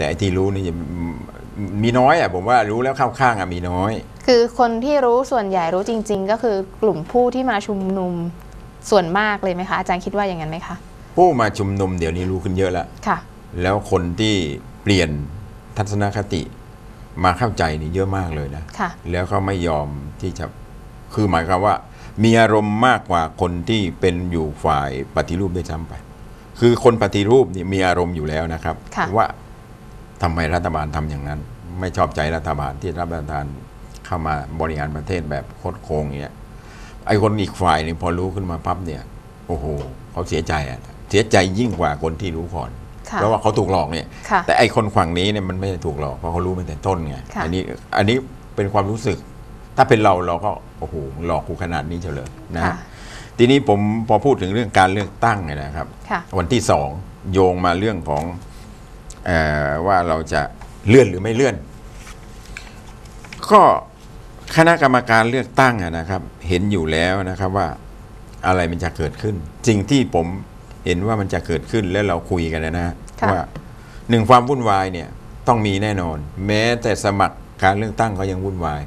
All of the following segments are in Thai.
แต่ไอ้ที่รู้นี่จะมีน้อยอะผมว่ารู้แล้วเข้าข้างอะมีน้อย คือคนที่รู้ส่วนใหญ่รู้จริง ๆ ก็คือกลุ่มผู้ที่มาชุมนุมส่วนมากเลยไหมคะ อาจารย์คิดว่าอย่างนั้นไหมคะ ผู้มาชุมนุมเดี๋ยวนี้รู้ขึ้นเยอะแล้วค่ะ แล้วคนที่เปลี่ยนทัศนคติมาเข้าใจนี่เยอะมากเลยนะค่ะ แล้วก็ไม่ยอมที่จะคือหมายความว่า มีอารมณ์มากกว่าคนที่เป็นอยู่ฝ่ายปฏิรูปด้วยซ้ำไป คือคนปฏิรูปนี่มีอารมณ์อยู่แล้วนะครับค่ะว่า ทำไมรัฐบาลทำอย่างนั้น ไม่ชอบใจรัฐบาลที่รับประทานเข้ามาบริหารประเทศแบบโคตรโกงอย่างเงี้ยไอ้คนอีกฝ่ายหนึงพอรู้ขึ้นมาปั๊บเนี่ย โอ้โหเขาเสียใจอะเสียใจยิ่งกว่าคนที่รู้ก่อนค่ะเพราะว่าเขาถูกหลอกเนี่ยค่ะแต่ไอ้คนฝั่งนี้เนี่ยมันไม่ได้ถูกหลอกเพราะเขารู้มาแต่ต้นไงค่ะอันี้อันนี้เป็นความรู้สึก ถ้าเป็นเราเราก็โอ้โหหลอกกูขนาดนี้เฉลยนะค่ะทีนี้ผมพอพูดถึงเรื่องการเลือกตั้งเนี่ยนะครับค่ะวันที่สองโยงมาเรื่องของเออ ว่าเราจะเลื่อนหรือไม่เลื่อน ก็คณะกรรมการเลือกตั้งอะนะครับ เห็นอยู่แล้วนะครับว่าอะไรมันจะเกิดขึ้นสิ่งที่ผมเห็นว่ามันจะเกิดขึ้นแล้วเราคุยกันนะฮะค่ะว่าหนึ่งความวุ่นวายเนี่ยต้องมีแน่นอน แม้แต่สมัครการเลือกตั้งก็ยังวุ่นวาย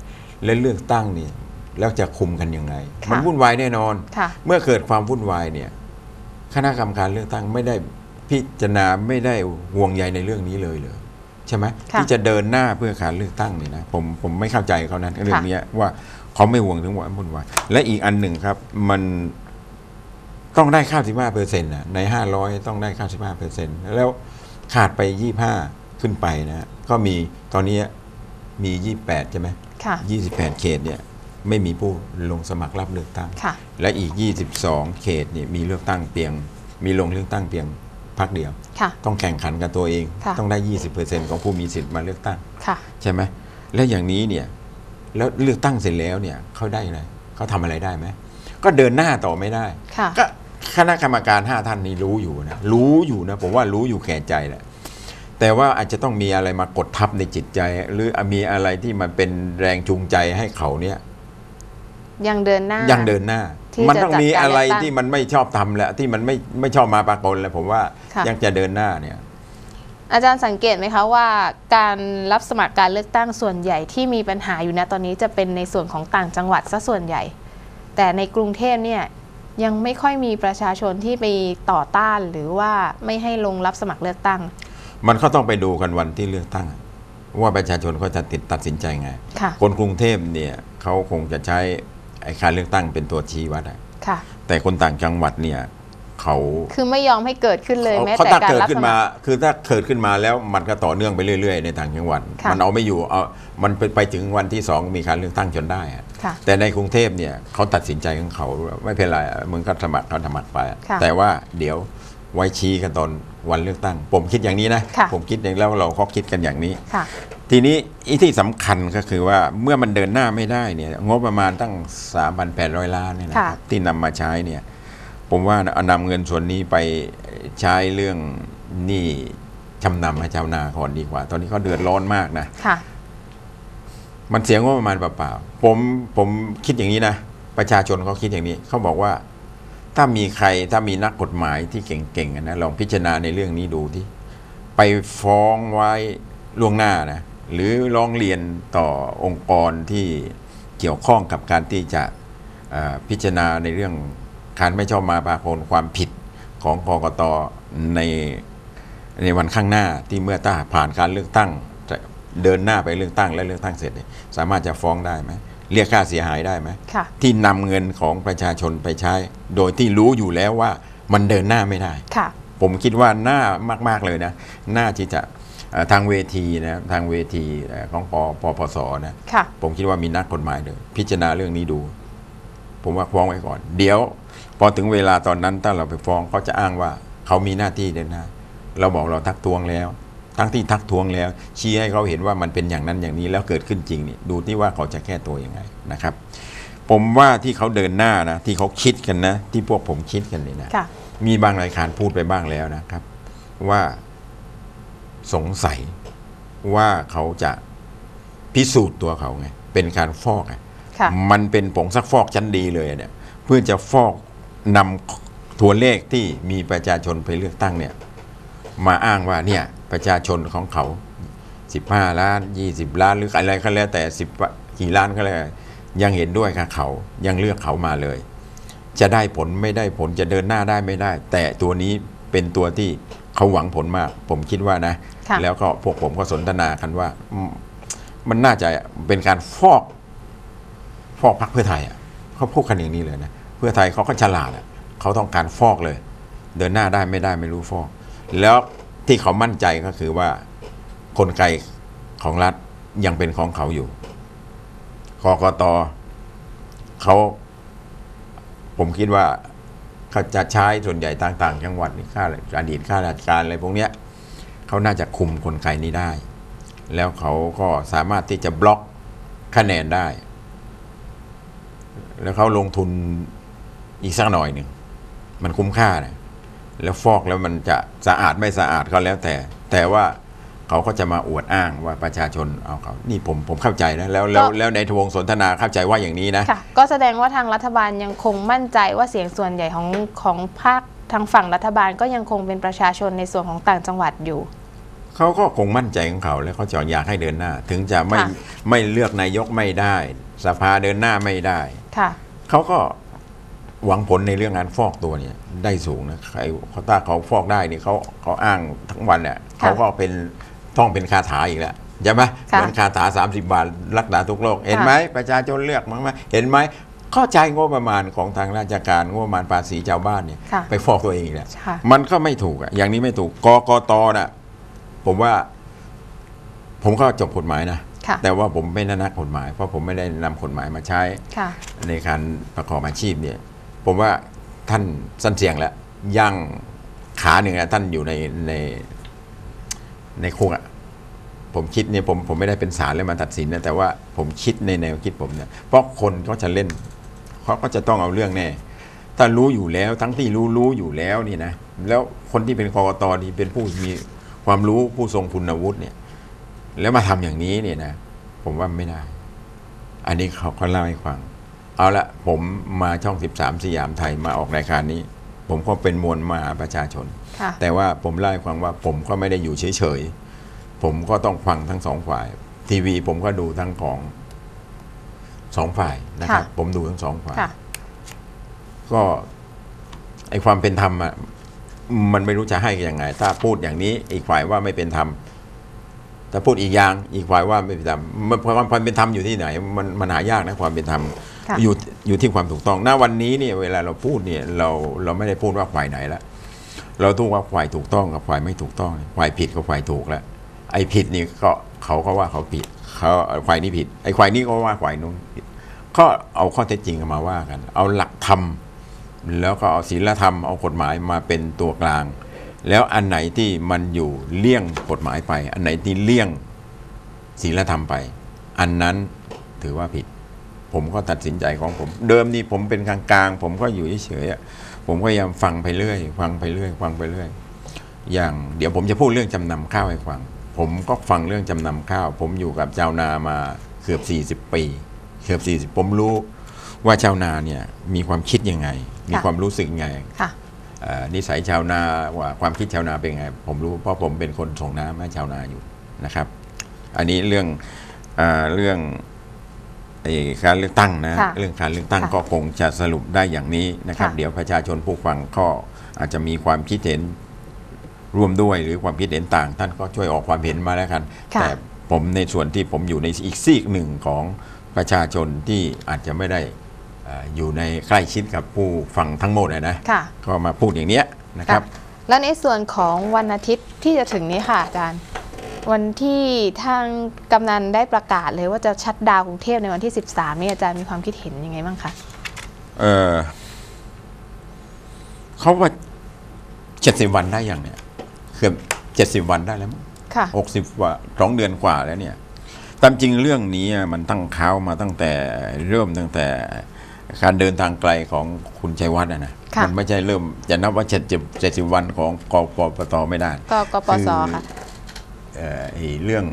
และเลือกตั้งเนี่ยแล้วจะคุมกันยังไงค่ะมันวุ่นวายแน่นอนค่ะเมื่อเกิดความวุ่นวายเนี่ย คณะกรรมการเลือกตั้งไม่ได้ พิจารณาไม่ได้ห่วงใยในเรื่องนี้เลยเลยใช่ไหมค่ะที่จะเดินหน้าเพื่อการเลือกตั้งเนี่ยนะผมผมไม่เข้าใจเขานะเรื่องเนี้ยว่าเขาไม่ห่วงถึงความวุ่นวายและอีกอันหนึ่งครับ มันต้องได้ข้าวสิบห้าเปอร์เซ็นต์ะในห้าร้อยต้องได้ข้าวสิบห้าเปอร์เซ็นต์แล้วขาดไปยี่ห้าขึ้นไปนะก็มีตอนนี้มียี่แปดใช่ไหมค่ะยี่สิบแปดเขตเนี่ยไม่มีผู้ลงสมัครรับเลือกตั้งค่ะและอีก 22 เขตนี่มีเลือกตั้งเพียง มีลงเลือกตั้งเพียง พักเดียวค่ะต้องแข่งขันกับตัวเองค่ะต้องได้ 20%ของผู้มีสิทธิ์มาเลือกตั้งค่ะใช่ไหมแล้วอย่างนี้เนี่ยแล้วเลือกตั้งเสร็จแล้วเนี่ยเขาได้อะไรเขาทำอะไรได้ไหมก็เดินหน้าต่อไม่ได้ค่ะก็คณะกรรมการ5ท่านนี้รู้อยู่นะรู้อยู่นะผมว่ารู้อยู่แก่ใจแหละแต่ว่าอาจจะต้องมีอะไรมากดทับในจิตใจ หรือมีอะไรที่มันเป็นแรงจูงใจให้เขาเนี่ยยังเดินหน้ายังเดินหน้า ที่มันจะต้องมีจัดการอะไรเลือกตั้ง ที่มันไม่ชอบทำแหละที่มันไม่ไม่ชอบมาปรากฏแหละผมว่าค่ะ ยังจะเดินหน้าเนี่ย อาจารย์สังเกตไหมคะว่าการรับสมัครการเลือกตั้งส่วนใหญ่ที่มีปัญหาอยู่นะตอนนี้จะเป็นในส่วนของต่างจังหวัดซะส่วนใหญ่ แต่ในกรุงเทพเนี่ยยังไม่ค่อยมีประชาชนที่ไปต่อต้านหรือว่าไม่ให้ลงรับสมัครเลือกตั้งมันก็ต้องไปดูกันวันที่เลือกตั้ง ว่าประชาชนเขาจะติดตัดสินใจไง ค่ะ คนกรุงเทพเนี่ยเขาคงจะใช้ ไอ้การเลือกตั้งเป็นตัวชี้วัดอะค่ะ แต่คนต่างจังหวัดเนี่ยเขาคือไม่ยอมให้เกิดขึ้นเลยแม้เขาแต่ถ้าการเกิดรับขึ้สนมัมา คร คือถ้าเกิดขึ้นมาแล้วมันก็ต่อเนื่องไปเรื่อยๆ ในต่างจังหวัด ค่ะมันเอาไม่อยู่เอามันไปไปถึงวันที่สองมีการเลือกตั้งจนได้อะค่ะแต่ในกรุงเทพเนี่ยเขาตัดสินใจของเขาไม่เป็นไรมึงก็สมัครเขาสมัครไปค่ะแต่ว่าเดี๋ยว ไว้ชี้กันตอนวันเลือกตั้ง ผมคิดอย่างนี้นะค่ะผมคิดอย่างแล้วเราก็คิดกันอย่างนี้ค่ะทีนี้อีที่สำคัญก็คือว่าเมื่อมันเดินหน้าไม่ได้เนี่ยงบประมาณตั้ง 3,800 ล้านเนี่ยนะครับค่ะที่นำมาใช้เนี่ยผมว่าเอานำเงินส่วนนี้ไปใช้เรื่องหนี้จำนำให้ชาวนาก่อนดีกว่า ตอนนี้เขาเดือดร้อนมากนะค่ะ มันเสียงบประมาณเปล่าๆผมผมคิดอย่างนี้นะประชาชนเขาคิดอย่างนี้เขาบอกว่า ถ้ามีใครถ้ามีนักกฎหมายที่เก่งๆนะลองพิจารณาในเรื่องนี้ดูที่ไปฟ้องไว้ล่วงหน้านะหรือร้องเรียนต่อองค์กรที่เกี่ยวข้องกับการที่จะพิจารณาในเรื่องการไม่ชอบมาปากฏความผิดของกกตในในวันข้างหน้าที่เมื่อถ้าผ่านการเลือกตั้งจะเดินหน้าไปเลือกตั้งและเลือกตั้งเสร็จ สามารถจะฟ้องได้ไหม เรียกค่าเสียหายได้ไหมค่ะที่นำเงินของประชาชนไปใช้ โดยที่รู้อยู่แล้วว่ามันเดินหน้าไม่ได้ค่ะผมคิดว่าน่ามาก ๆ เลยนะน่าที่จะเอ่อทางเวทีนะทางเวทีเอ่อของปปปสนะค่ะผมคิดว่ามีนักกฎหมายเลยพิจารณาเรื่องนี้ดู ผมว่าฟ้องไว้ก่อน เดี๋ยว พอถึงเวลาตอนนั้นถ้าเราไปฟ้องเขาจะอ้างว่า เขามีหน้าที่เดินหน้าเราบอกเราทักท้วงแล้ว ทั้งที่ทักท้วงแล้ว ชี้ให้เขาเห็นว่ามันเป็นอย่างนั้นอย่างนี้แล้วเกิดขึ้นจริงนี่ดูที่ว่าเขาจะแก้ตัวยังไงนะครับ ผมว่าที่เขาเดินหน้านะที่เขาคิดกันนะ ที่พวกผมคิดกันนี่นะค่ะมีบางรายการพูดไปบ้างแล้วนะครับ ว่าสงสัยว่าเขาจะพิสูจน์ตัวเขาไงเป็นการฟอกอะค่ะมันเป็นผงซักฟอกชั้นดีเลยเนี่ยเพื่อจะฟอกนำตัวเลขที่มีประชาชนไปเลือกตั้งเนี่ย มาอ้างว่าเนี่ย ประชาชนของเขา 15 ล้าน 20 ล้านหรืออะไรก็แล้วแต่ 10 กี่ล้านก็แล้วยังเห็นด้วยกับเขายังเลือกเขามาเลย จะได้ผลไม่ได้ผลจะเดินหน้าได้ไม่ได้ แต่ตัวนี้เป็นตัวที่เขาหวังผลมาก ผมคิดว่านะค่ะแล้วก็พวกผมก็สนทนากันว่าอืมมันน่าจะเป็นการฟอกฟอกพรรคเพื่อไทยอะเขาพูดกันอย่างนี้เลยนะเพื่อไทยเขาก็ฉลาดอะเขาต้องการฟอกเลย เดินหน้าได้ไม่ได้ไม่รู้ฟอก แล้ว ที่เขามั่นใจก็คือว่ากลไกของรัฐยังเป็นของเขาอยู่กกตเขาผมคิดว่าเขาจะใช้ส่วนใหญ่ต่างๆจังหวัดนี่ข้าอดีตข้าราชการอะไรพวกเนี้ยเขาน่าจะคุมกลไกนี้ได้ แล้วเขาก็สามารถที่จะบล็อกคะแนนได้ แล้วเขาลงทุนอีกสักหน่อยหนึ่งมันคุ้มค่านะ แล้วฟอกแล้วมันจะสะอาดไม่สะอาดก็แล้วแต่ แต่ว่าเขาก็จะมาอวดอ้างว่าประชาชนเอาเขา นี่ผมผมเข้าใจนะแล้วแล้วก็แล้วในทวงสนทนาเข้าใจว่าอย่างนี้นะค่ะก็แสดงว่าทางรัฐบาลยังคงมั่นใจว่าเสียงส่วนใหญ่ของของภาคทางฝั่งรัฐบาลก็ยังคงเป็นประชาชนในส่วนของต่างจังหวัดอยู่ เขาก็คงมั่นใจของเขาแล้วเขาจะอยากให้เดินหน้า ถึงจะไม่ค่ะ ไม่เลือกนายกไม่ได้ สภาเดินหน้าไม่ได้ ค่ะ เขาก็ หวังผลในเรื่องงานฟอกตัวเนี่ยได้สูงนะใครเขาถ้าเขาฟอกได้นี่เขาเขาอ้างทั้งวันเนี่ยค่ะเขาก็เป็นต้องเป็นคาถาอีกแล้วใช่ไหมค่ะเหมือนคาถา 30 บาท รักษาทุกโรคเห็นไหมประชาชนเลือกมั้งไหมเห็นไหมเข้าใจงบประมาณของทางราชการงบประมาณภาษีชาวบ้านเนี่ยค่ะไปฟอกตัวเองอีกแล้วค่ะมันก็ไม่ถูกอะอย่างนี้ไม่ถูกกกตน่ะผมว่า ผมก็จบกฎหมายนะค่ะแต่ว่าผมไม่ได้นักกฎหมาย เพราะผมไม่ได้นำกฎหมายมาใช้ค่ะในการประกอบอาชีพเนี่ย ผมว่าท่านสั้นเสียงแล้วย่างขาหนึ่งอะท่านอยู่ในในในคุกอะผมคิดเนี่ยผมผมไม่ได้เป็นศาลเลยมาตัดสินนะแต่ว่าผมคิดในแนวคิดผมเนี่ยเพราะคนเขาจะเล่นเขาก็จะต้องเอาเรื่องแน่ถ้ารู้อยู่แล้วทั้งที่รู้รู้อยู่แล้วนี่นะแล้วคนที่เป็นกกตนี่เป็นผู้มีความรู้ผู้ทรงคุณวุฒิเนี่ย แล้วมาทำอย่างนี้เนี่ยนะ ผมว่าไม่ได้ อันนี้เขาเขาเล่าให้ฟัง เอาละผมมาช่อง 13 สยามไทยมาออกรายการนี้ ผมก็เป็นมวลมหาประชาชนค่ะแต่ว่าผมเล่าให้ฟังว่าผมก็ไม่ได้อยู่เฉยๆ ผมก็ต้องฟังทั้งสองฝ่าย ทีวีผมก็ดูทั้งของสองฝ่ายนะครับค่ะผมดูทั้งสองฝ่ายค่ะก็ไอความเป็นธรรมอะมันไม่รู้จะให้ยังไง ถ้าพูดอย่างนี้อีกฝ่ายว่าไม่เป็นธรรม ถ้าพูดอีกอย่างอีกฝ่ายว่าไม่เป็นธรรมมันความความเป็นธรรมอยู่ที่ไหน มันมันหายากนะความเป็นธรรมค่ะอยู่อยู่ที่ความถูกต้องณวันนี้เนี่ยเวลาเราพูดเนี่ยเราเราไม่ได้พูดว่าฝ่ายไหนละเราต้องว่าฝ่ายถูกต้องกับฝ่ายไม่ถูกต้องฝ่ายผิดกับฝ่ายถูกแล้วไอ้ผิดนี่ก็เขาก็ว่าเขาผิดเขาฝ่ายนี้ผิด ไอ้ฝ่ายนี้ก็ว่าฝ่ายนู้นผิดก็เอาข้อเท็จจริงมาว่ากัน เอาหลักธรรมแล้วก็เอาศีลธรรมเอากฎหมายมาเป็นตัวกลาง แล้วอันไหนที่มันอยู่เลี่ยงกฎหมายไป อันไหนที่เลี่ยงศีลธรรมไป อันนั้นถือว่าผิด ผมก็ตัดสินใจของผม เดิมนี่ผมเป็นกลางๆ ผมก็อยู่เฉยๆผมก็ยายามฟังไปเรื่อย ฟังไปเรื่อย ฟังไปเรื่อย อย่างเดี๋ยวผมจะพูดเรื่องจำนำข้าวให้ฟัง ผมก็ฟังเรื่องจำนำข้าว ผมอยู่กับชาวนามาเกือบ 40 ปีเกือบ40 ผมรู้ว่าชาวนาเนี่ยมีความคิดยังไง มีความรู้สึกยังไง นิสัยชาวนาว่าความคิดชาวนาเป็นไง ผมรู้เพราะผมเป็นคนส่งน้ำให้ชาวนาอยู่นะครับ อันนี้เรื่องเออเรื่องไอ้การเลือกตั้งนะค่ะเรื่องการเลือกตั้งค่ะก็คงจะสรุปได้อย่างนี้นะครับค่ะเดี๋ยวประชาชนผู้ฟังก็อาจจะมีความคิดเห็นร่วมด้วยหรือความคิดเห็นต่าง ท่านก็ช่วยออกความเห็นมาแล้วกันค่ะแต่ผมในส่วนที่ผมอยู่ในอีกซีกหนึ่งของประชาชนที่อาจจะไม่ได้เอ่ออยู่ในใกล้ชิดกับผู้ฟังทั้งหมดอะนะค่ะ ก็มาพูดอย่างเนี้ยนะครับ และในส่วนของวันอาทิตย์ที่จะถึงนี้ค่ะอาจารย์ วันที่ทางกำนันได้ประกาศเลยว่าจะชัดดาวน์กรุงเทพในวันที่ 13 นี่อาจารย์มีความคิดเห็นยังไงบ้างคะเออเขาว่าเจ็ดสิบวันได้ยังเนี่ยเกือบเจ็ดสิบวันได้แล้วมั้งค่ะหกสิบกว่าสองเดือนกว่าแล้วเนี่ยตามจริงเรื่องนี้มันตั้งเขามาตั้งแต่เริ่มตั้งแต่ การเดินทางไกลของคุณชัยวัฒน์นะนะค่ะมัไม่ใช่เริ่มจะนับว่าเจ็ดเจ็ดสิบวันของกปปตไม่ได้ก็กปสคือค่ะเอ่อไอ้เรื่อง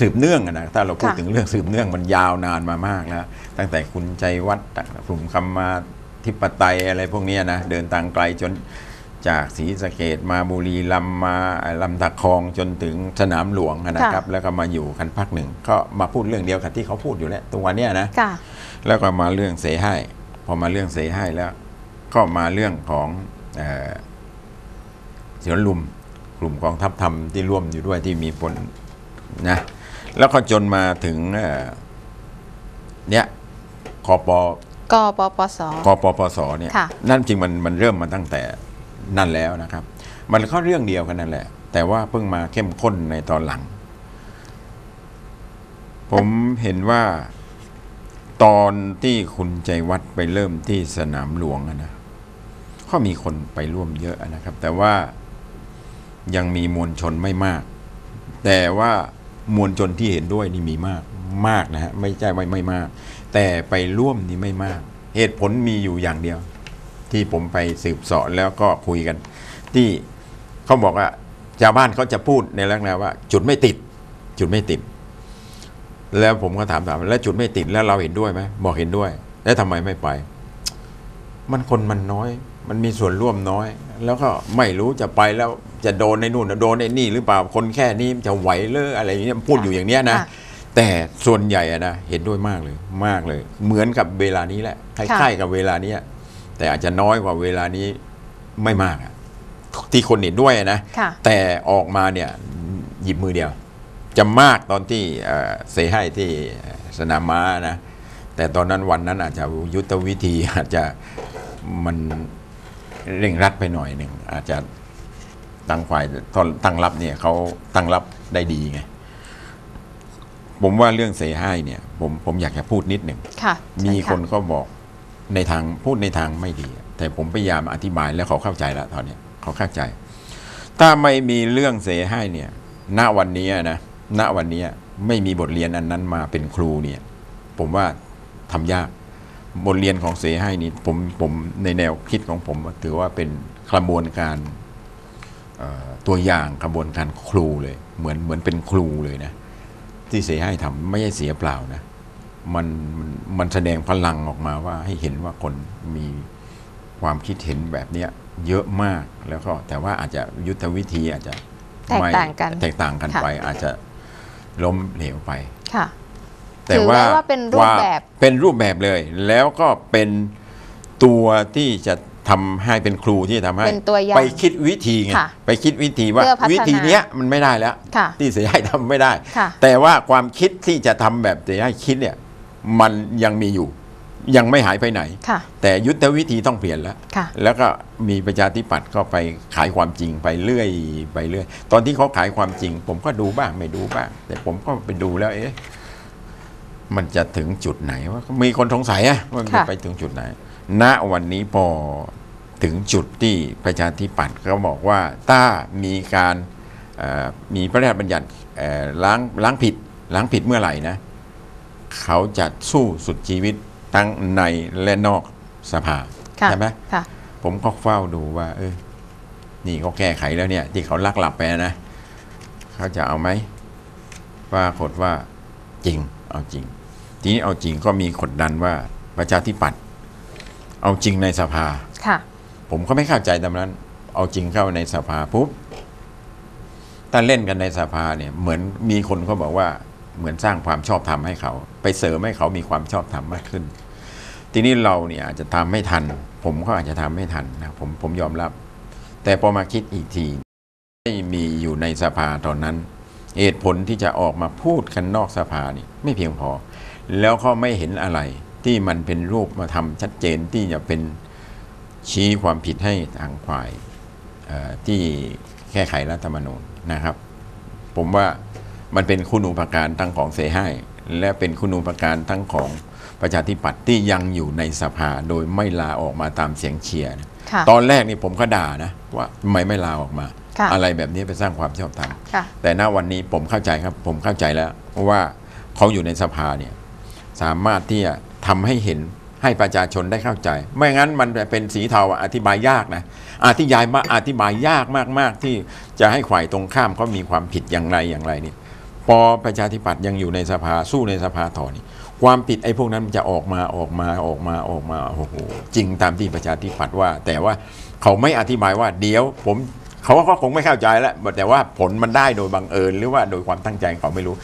สืบเนื่องอะนะถ้าเราพูดค่ะถึงเรื่องสืบเนื่องมันยาวนานมามากแล้วตั้งแต่คุณใจวัดกลุ่มคำมาธิปไตยอะไรพวกเนี้ยนะเดินทางไกลจน จากศรีสะเกดมาบุรีลำมาลำตะคองจนถึงสนามหลวงนะครับ แล้วก็มาอยู่กันพักหนึ่ง ก็มาพูดเรื่องเดียวกับที่เขาพูดอยู่แล้วตรงวันเนี้ยนะค่ะแล้วก็มาเรื่องเสให้พอมาเรื่องเสให้แล้ว ก็มาเรื่องของเอ่อเสียนลุมกลุ่มกองทัพธรรมที่ร่วมอยู่ด้วยที่มีผลนะแล้วก็จนมาถึงเอ่อเนี่ยคอปกปปสกปปสเนี่ยค่ะนั่นจริงมันมันเริ่มมาตั้งแต่ นั่นแล้วนะครับ มันก็เรื่องเดียวกันนั่นแหละ แต่ว่าเพิ่งมาเข้มข้นในตอนหลัง ผมเห็นว่าตอนที่คุณใจวัดไปเริ่มที่สนามหลวงอะนะก็มีคนไปร่วมเยอะนะครับ แต่ว่ายังมีมวลชนไม่มาก แต่ว่ามวลชนที่เห็นด้วยนี่มีมากมากนะฮะไม่ใช่ไม่ไม่มาก แต่ไปร่วมนี่ไม่มาก เหตุผลมีอยู่อย่างเดียว ที่ผมไปสืบเสาะแล้วก็คุยกัน ที่เขาบอกว่าชาวบ้านเขาจะพูดในลักษณะว่า จุดไม่ติด จุดไม่ติด แล้วผมก็ถามถามแล้วจุดไม่ติดแล้วเราเห็นด้วยไหมบอกเห็นด้วย แล้วทำไมไม่ไป มันคนมันน้อย มันมีส่วนร่วมน้อย แล้วก็ไม่รู้จะไปแล้วจะโดนในนู่นโดนในนี่หรือเปล่าคนแค่นี้มันจะไหวเลยอะไรอย่างเงี้ยพูดอยู่อย่างเนี้ยนะค่ะแต่ส่วนใหญ่อะนะเห็นด้วยมากเลยมากเลย เหมือนกับเวลานี้แหละคล้ายๆกับเวลาเนี้ย แต่อาจจะน้อยกว่าเวลานี้ไม่มากอะที่คนเห็นด้วยอะนะค่ะแต่ออกมาเนี่ยหยิบมือเดียว จะมากตอนที่เอ่อเซให้ที่สนามม้านะ แต่ตอนนั้นวันนั้นอาจจะยุทธวิธีอาจจะมันเร่งรัดไปหน่อยหนึ่งอาจจะตั้งฝ่ายตอนตั้งรับเนี่ยเขาตั้งรับได้ดีไงผมว่าเรื่องเซให้เนี่ย ผมผมอยากจะพูดนิดหนึ่งค่ะมีเชิญคนก็บอก ในทางพูดในทางไม่ดี แต่ผมพยายามอธิบายแล้วเขาเข้าใจแล้วตอนนี้เขาเข้าใจ ถ้าไม่มีเรื่องเสให้เนี่ยณวันนี้นะณวันนี้ไม่มีบทเรียนอันนั้นมาเป็นครูเนี่ย ผมว่าทำยากบทเรียนของเสให้นี่ผมผมในแนวคิดของผมถือว่าเป็นกระบวนการตัวอย่างกระบวนการครูเลย เหมือนเหมือนเป็นครูเลยนะที่เสให้ทำไม่ใช่เสียเปล่านะ มันมันมันแสดงพลังออกมาว่าให้เห็นว่าคนมีความคิดเห็นแบบเนี้ยเยอะมากแล้วก็แต่ว่าอาจจะยุทธวิธีอาจจะแตกไม่ต่างกันแตกต่างกันค่ะไป อาจจะล้มเหลวไปค่ะแต่ถือว่าได้ว่าเป็นรูปแบบว่าเป็นรูปแบบเลย แล้วก็เป็นตัวที่จะทำให้เป็นครูที่ทำให้เป็นตัวอย่างไปคิดวิธีไงค่ะไปคิดวิธีว่าเพื่อพัฒนาวิธีเนี้ยมันไม่ได้แล้วค่ะที่เสียให้ทำไม่ได้ค่ะแต่ว่าความคิดที่จะทำแบบเสียให้คิดเนี่ย มันยังมีอยู่ ยังไม่หายไปไหนค่ะแต่ยุทธวิธีต้องเปลี่ยนแล้วค่ะแล้วก็มีประชาธิปัตย์ก็ไปขายความจริงไปเรื่อยไปเรื่อย ตอนที่เขาขายความจริง ผมก็ดูบ้างไม่ดูบ้าง แต่ผมก็ไปดูแล้ว เอ๊ะมันจะถึงจุดไหนว่ามีคนสงสัยอะว่ามันจะค่ะไปถึงจุดไหน ณวันนี้พอถึงจุดที่ประชาธิปัตย์เขาบอกว่าถ้ามีการเอ่อมีพระราชบัญญัติเอ่อล้างล้างผิดล้างผิดเมื่อไหร่นะ เขาจะสู้สุดชีวิตทั้งในและนอกสภาค่ะใช่ไหมค่ะผมก็เฝ้าดูว่า เออ นี่เขาแก้ไขแล้วเนี่ย ที่เขาลักหลับไปนะเขาจะเอาไหมปรากฏว่าจริง เอาจริง ทีนี้เอาจริงก็มีกดดันว่าประชาธิปัตย์เอาจริงในสภาค่ะ ผมก็ไม่เข้าใจตามนั้น เอาจริงเข้าในสภาปุ๊บถ้าเล่นกันในสภาเนี่ย เหมือนมีคนเขาบอกว่า เหมือนสร้างความชอบธรรมให้เขา ไปเสริมให้เขามีความชอบธรรมมากขึ้น ทีนี้เราเนี่ยอาจจะทำไม่ทัน ผมก็อาจจะทำไม่ทันนะผมผมยอมรับ แต่พอมาคิดอีกทีไม่มีอยู่ในสภาตอนนั้น เหตุผลที่จะออกมาพูดกันนอกสภานี่ไม่เพียงพอ แล้วก็ไม่เห็นอะไรที่มันเป็นรูปมาทำชัดเจนที่จะเป็นชี้ความผิดให้ทางฝ่ายที่แก้ไขรัฐธรรมนูญนะครับ ผมว่า มันเป็นคุณูปการทั้งของเสให้และเป็นคุณูปการทั้งของประชาธิปัตย์ที่ยังอยู่ในสภาโดยไม่ลาออกมาตามเสียงเชียร์นะค่ะตอนแรกนี่ผมก็ด่านะว่าทำไมไม่ลาออกมาค่ะอะไรแบบนี้ไปสร้างความชอบธรรมค่ะแต่ณวันนี้ผมเข้าใจครับผมเข้าใจแล้วว่าเขาอยู่ในสภาเนี่ยสามารถที่จะทำให้เห็นให้ประชาชนได้เข้าใจ ไม่งั้นมันจะเป็นสีเทาอะอธิบายยากนะอธิบายมาอธิบายยากมากๆ ที่จะให้ฝ่ายตรงข้ามเขามีความผิดอย่างไรอย่างไรนี่ พอประชาธิปัตย์ยังอยู่ในสภาสู้ในสภาต่อนี่ความผิดไอ้พวกนั้นมันจะออกมาออกมาออกมาออกมาโอ้โหจริงตามที่ประชาธิปัตย์ว่า แต่ว่าเขาไม่อธิบายว่าเดี๋ยวผมเขาก็คงไม่เข้าใจแล้วแต่ว่าผลมันได้โดยบังเอิญหรือว่าโดยความตั้งใจเขาไม่รู้